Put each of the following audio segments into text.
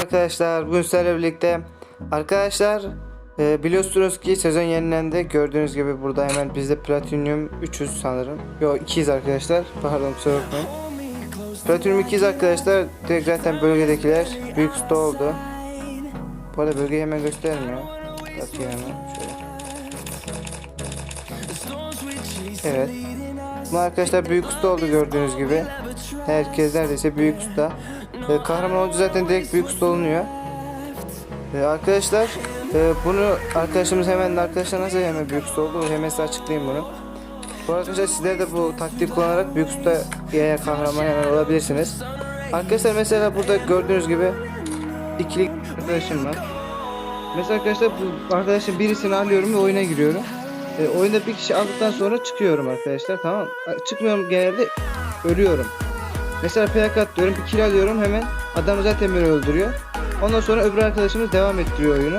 Arkadaşlar, bugün sizlerle birlikte arkadaşlar e, biliyorsunuz ki sezon yenilendi. Gördüğünüz gibi burada hemen bizde Platinum 300 sanırım. Yok 200 arkadaşlar. Pardon kusura bakmayın. Platinum 200 arkadaşlar. Direkt zaten bölgedekiler büyük usta oldu. Bu arada bölgeyi hemen göstermiyor. Atıyor hemen şöyle. Evet. Bu arkadaşlar büyük usta oldu gördüğünüz gibi. Herkes neredeyse büyük usta. Ee, kahraman olunca zaten direkt büyük usta olunuyor. Ee, arkadaşlar e, bunu arkadaşımız hemen arkadaşlar nasıl hemen büyük usta oldu hemen size açıklayayım bunu. Bu arkadaşlar sizler de bu taktiği kullanarak büyük usta ya kahraman hemen olabilirsiniz. Arkadaşlar mesela burada gördüğünüz gibi ikili arkadaşım var. Mesela arkadaşlar bu arkadaşın birisini alıyorum ve oyuna giriyorum. E, oyunda bir kişi aldıktan sonra çıkıyorum arkadaşlar tamam. Çıkmıyorum genelde ölüyorum. Mesela PK atıyorum bir kill alıyorum hemen adamı zaten beni öldürüyor. Ondan sonra öbür arkadaşımız devam ettiriyor oyunu.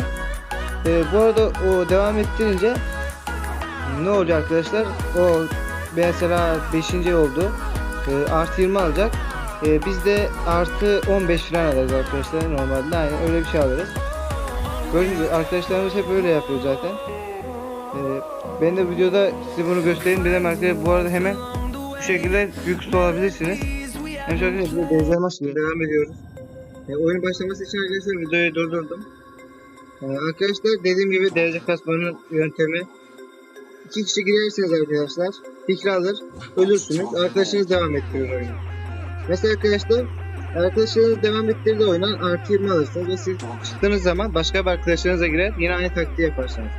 E, bu arada o devam ettirince ne oluyor arkadaşlar? O mesela 5. oldu. E, artı 20 alacak. E, biz de artı 15 falan alırız arkadaşlar normalde. Aynen öyle bir şey alırız. Gördüğünüz arkadaşlarımız hep öyle yapıyor zaten. Ee, ben de videoda size bunu göstereyim dedim arkadaşlar. Bu arada hemen bu şekilde usta olabilirsiniz. Hem şöyle bir benzer maçla devam ediyoruz. Ee, oyun başlaması için arkadaşlar videoyu durdurdum. Ee, arkadaşlar dediğim gibi derece kasmanın yöntemi iki kişi girerseniz arkadaşlar fikri alır ölürsünüz arkadaşınız devam ettirir oyunu. Mesela arkadaşlar arkadaşlarınız devam ettirdiği oyundan artı 20 alırsınız ve siz çıktığınız zaman başka bir arkadaşlarınıza girer yine aynı taktiği yaparsınız.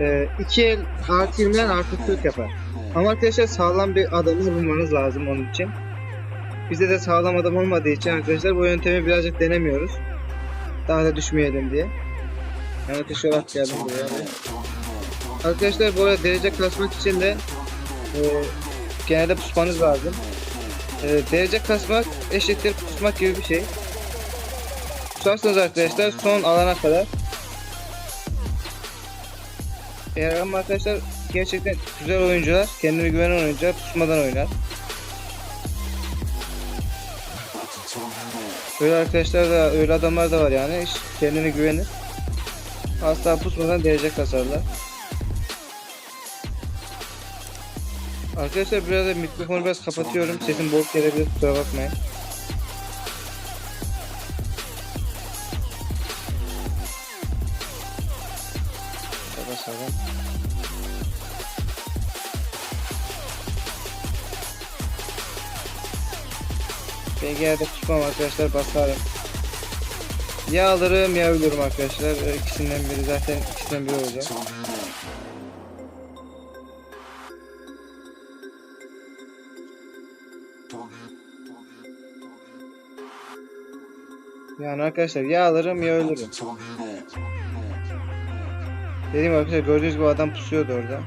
Ee, iki el artı 20'den artı 40 yapar. Ama arkadaşlar sağlam bir adamı bulmanız lazım onun için. Bizde de sağlam adam olmadığı için arkadaşlar bu yöntemi birazcık denemiyoruz. Daha da düşmeyelim diye. Ben ateş olarak geldim buraya. Arkadaşlar bu arada derece kasmak için de e, genelde pusmanız lazım. E, derece kasmak eşittir pusmak gibi bir şey. Pusarsanız arkadaşlar son alana kadar eğer ama arkadaşlar gerçekten güzel oyuncular, kendine güvenen oyuncular pusmadan oynar. Öyle arkadaşlar da öyle adamlar da var yani hiç kendine güvenir. Asla pusmadan derece kasarlar. Arkadaşlar biraz da mikrofonu biraz kapatıyorum. Sesim boğuk gelebilir kusura bakmayın. Ben genelde kusmam arkadaşlar basarım. Ya alırım ya ölürüm arkadaşlar. İkisinden biri zaten ikisinden biri olacak. Yani arkadaşlar ya alırım ya ölürüm. Dediğim arkadaşlar gördüğünüz gibi adam pusuyordu orada.